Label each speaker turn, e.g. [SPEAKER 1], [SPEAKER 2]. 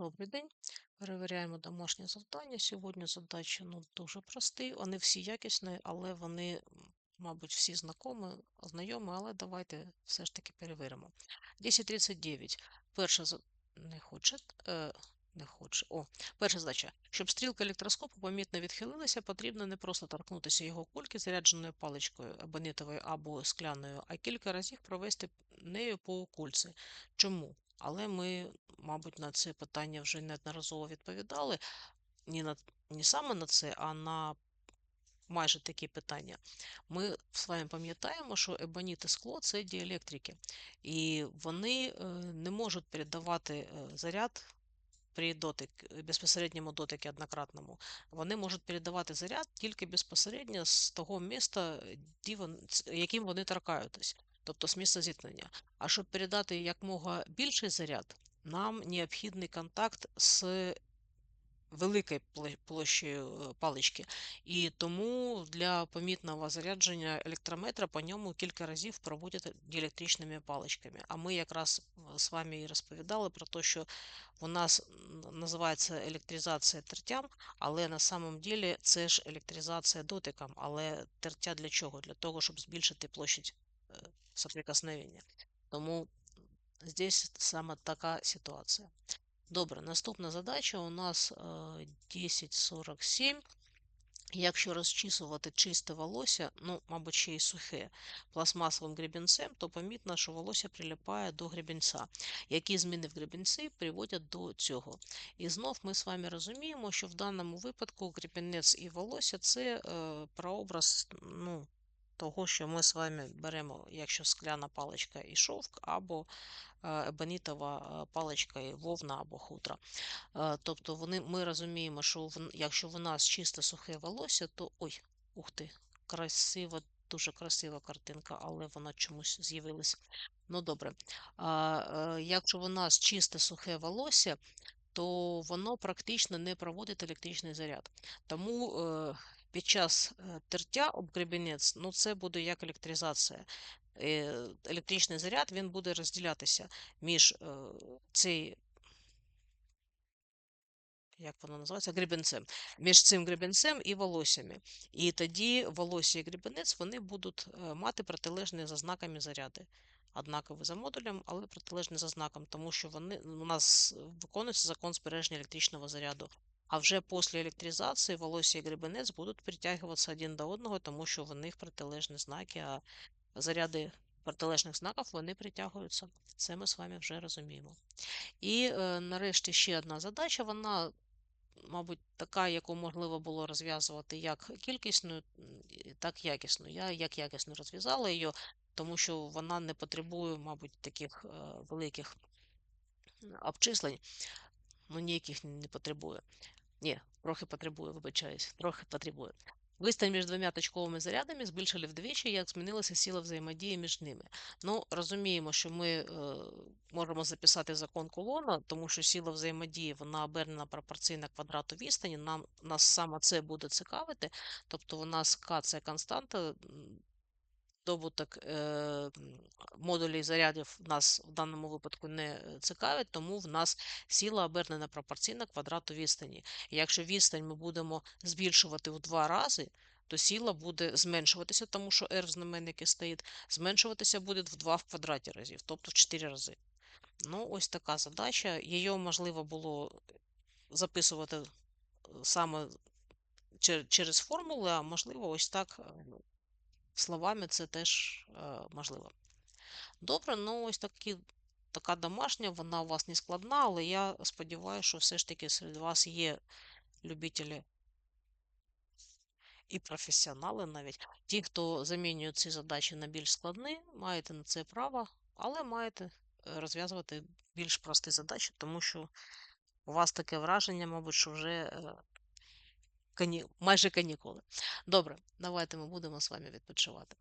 [SPEAKER 1] Добрий день. Перевіряємо домашнє завдання. Сьогодні задачі ну, дуже прості. Вони всі якісні, але вони, мабуть, всі знайомі, знайомі, але давайте все ж таки перевіримо. 10.39. Перша не хоче. Е... Не хоче. О, перша задача. Щоб стрілка електроскопу помітно відхилилася, потрібно не просто торкнутися його кульки зарядженою паличкою абонітовою або скляною, а кілька разів провести нею по кульці. Чому? Але ми мабуть, на це питання вже неодноразово відповідали. Ні на не саме на це, а на майже такі питання. Ми з вами пам'ятаємо, що ебоніт і скло це діелектрики, і вони е, не можуть передавати е, заряд при дотик, безпосередньому дотику однократному. Вони можуть передавати заряд тільки безпосередньо з того міста, яким вони торкаються, тобто з місця зіткнення. А щоб передати якмога більший заряд, нам необхідний контакт з великою площею е, палички. І тому для помітного зарядження електрометра по ньому кілька разів проводять діелектричними паличками. А ми якраз е, з вами і розповідали про те, що у нас називається електризація тертям, але на самом деле це ж електризація дотиком. Але тертя для чого? Для того, щоб збільшити площадь соприкосновення. Тому Здесь саме така ситуація. Добре, наступна задача у нас 1047. Е, Якщо розчісувати чисте волосся, ну, мабуть, ще й сухе, пластмасовим гребінцем, то помітно, що волосся прилипає до гребінця. Які зміни в гребінці приводять до цього? І знов ми з вами розуміємо, що в даному випадку гребінець і волосся це е, прообраз ну, того, що ми з вами беремо, якщо скляна паличка і шовк, або ебонітова паличка і вовна або хутра. Тобто вони, ми розуміємо, що в, якщо в нас чисте сухе волосся, то ой, ух ти, красива, дуже красива картинка, але вона чомусь з'явилась. Ну добре. А, Якщо в нас чисте сухе волосся, то воно практично не проводить електричний заряд. Тому е, під час е, тертя об гребінець, ну це буде як електризація. Е, електричний заряд він буде розділятися між е, цей, як воно називається, гребенцем, між цим гребенцем і волоссями. І тоді волосся і гребенець вони будуть мати протилежні за знаками заряди. Однакові за модулем, але протилежні за знаком, тому що вони у нас виконується закон збереження електричного заряду. А вже після електризації волосся і гребенець будуть притягуватися один до одного, тому що в них протилежні знаки, а заряди протилежних знаків вони притягуються. Це ми з вами вже розуміємо. І е, нарешті ще одна задача, вона, мабуть, така, яку можливо було розв'язувати як кількісною, так і якісно. Я як якісно розв'язала її, тому що вона не потребує, мабуть, таких е, великих обчислень, ну ніяких не потребує. Ні, трохи потребує, вибачаюсь, трохи потребує. Вистань між двома точковими зарядами збільшили вдвічі, як змінилася сила взаємодії між ними. Ну, розуміємо, що ми е, можемо записати закон колона, тому що сила взаємодії вона обернена пропорційна квадрату відстані. Нам нас саме це буде цікавити. Тобто у нас К це константа, добуток е, модулів зарядів нас в даному випадку не е, цікавить, тому в нас сила обернена пропорційна квадрату відстані. Якщо відстань ми будемо збільшувати в два рази, то сила буде зменшуватися, тому що R знаменники стоїть, зменшуватися буде в 2 в квадраті разів, тобто в 4 рази. Ну, ось така задача. Її можливо було записувати е, саме через формули, а можливо, ось так словами це теж е, можливо. Добре, ну ось такі, така домашня, вона у вас не складна, але я сподіваюся, що все ж таки серед вас є любителі і професіонали навіть. Ті, хто замінює ці задачі на більш складні, маєте на це право, але маєте е, розв'язувати більш прості задачі, тому що у вас таке враження, мабуть, що вже е, кані... майже канікули. Добре, давайте ми будемо з вами відпочивати.